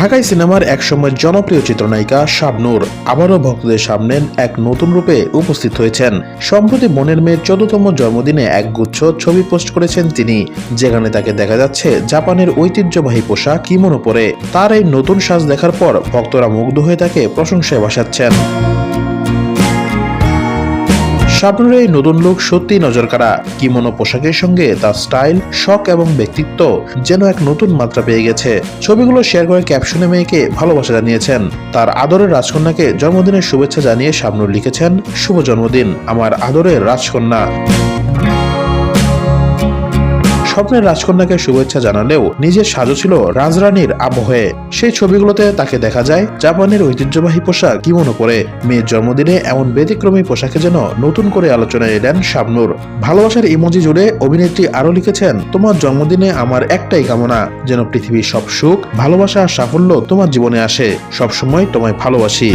ঢাকাই সিনেমার একসময় জনপ্রিয় চিত্রনায়িকা শাবনুর আবারও ভক্তদের সামনে এক নতুন রূপে উপস্থিত হয়েছেন। সম্প্রতি মনের মেয়ের চোদ্দতম জন্মদিনে এক গুচ্ছ ছবি পোস্ট করেছেন তিনি, যেখানে তাকে দেখা যাচ্ছে জাপানের ঐতিহ্যবাহী পোশাক কিমোনো পরে। তার এই নতুন সাজ দেখার পর ভক্তরা মুগ্ধ হয়ে তাকে প্রশংসায় ভাসাচ্ছেন শাবনুরের এই নতুন লোক সত্যি নজর কাড়া কিমোনো পোশাকের সঙ্গে তার স্টাইল শখ এবং ব্যক্তিত্ব যেন এক নতুন মাত্রা পেয়ে গেছে। ছবিগুলো শেয়ার করে ক্যাপশনে মেয়েকে ভালোবাসা জানিয়েছেন। তার আদরের রাজকন্যাকে জন্মদিনের শুভেচ্ছা জানিয়ে শাবনুর লিখেছেন, শুভ জন্মদিন, আমার আদরের রাজকন্যা। স্বপ্নের রাজকন্যাকে শুভেচ্ছা জানালেও নিজের সাজু ছিল রাজরানীর আবহে। সেই ছবিগুলোতে তাকে দেখা যায় জাপানের ঐতিহ্যবাহী পোশাক কিমোনো পরে মেয়ের জন্মদিনে এমন ব্যতিক্রমী পোশাকে যেন নতুন করে আলোচনায় এলেন শাবনুর। ভালোবাসার ইমোজি জুড়ে অভিনেত্রী আরও লিখেছেন, তোমার জন্মদিনে আমার একটাই কামনা, যেন পৃথিবীর সব সুখ, ভালোবাসা আর সাফল্য তোমার জীবনে আসে। সবসময় তোমায় ভালোবাসি।